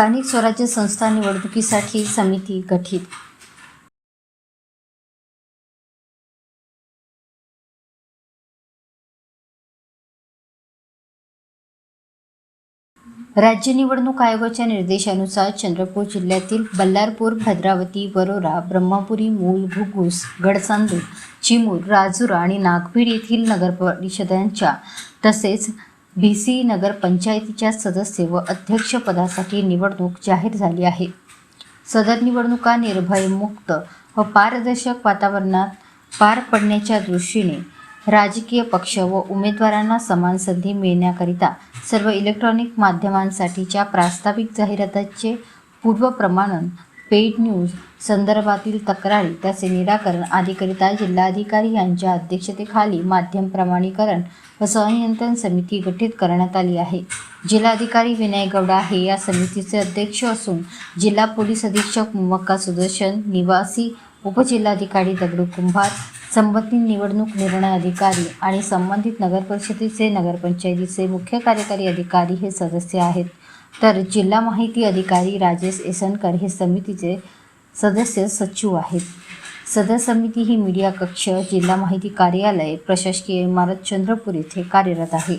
स्थानिक स्वराज्य संस्था निवडणुकीसाठी समिती गठीत. राज्य निवडणूक आयोगाच्या निर्देशानुसार चंद्रपूर जिल्ह्यातील बल्लारपूर भद्रावती वरोरा ब्रह्मपुरी मूल घुगूस गडचांदूर चिमूर राजुरा आणि नागभीड येथील नगरपरिषदांच्या तसेच बी सी नगरपंचायतीच्या सदस्य व अध्यक्षपदासाठी निवडणूक जाहीर झाली आहे. सदर निवडणुका निर्भय मुक्त व पारदर्शक वातावरणात पार पडण्याच्या दृष्टीने राजकीय पक्ष व उमेदवारांना समान संधी मिळण्याकरिता सर्व इलेक्ट्रॉनिक माध्यमांसाठीच्या प्रास्ताविक जाहिरातीचे पूर्वप्रमाणन पेड न्यूज संदर्भातील तक्रारी त्याचे निराकरण आदीकरिता जिल्हाधिकारी यांच्या अध्यक्षतेखाली माध्यम प्रमाणीकरण व संनियंत्रण समिती गठीत करण्यात आली आहे. जिल्हाधिकारी विनय गौडा हे या समितीचे अध्यक्ष असून जिल्हा पोलीस अधीक्षक मक्का सुदर्शन निवासी उपजिल्हाधिकारी दगडू कुंभार संबंधित निवडणूक निर्णय अधिकारी आणि संबंधित नगरपरिषदेचे नगरपंचायतीचे मुख्य कार्यकारी अधिकारी हे सदस्य आहेत. तर जिल्हा माहिती अधिकारी राजेश एसनकर हे समितीचे सदस्य सचिव आहेत. सदर समिती ही मीडिया कक्ष जिल्हा माहिती कार्यालय प्रशासकीय इमारत चंद्रपूर येथे कार्यरत आहे.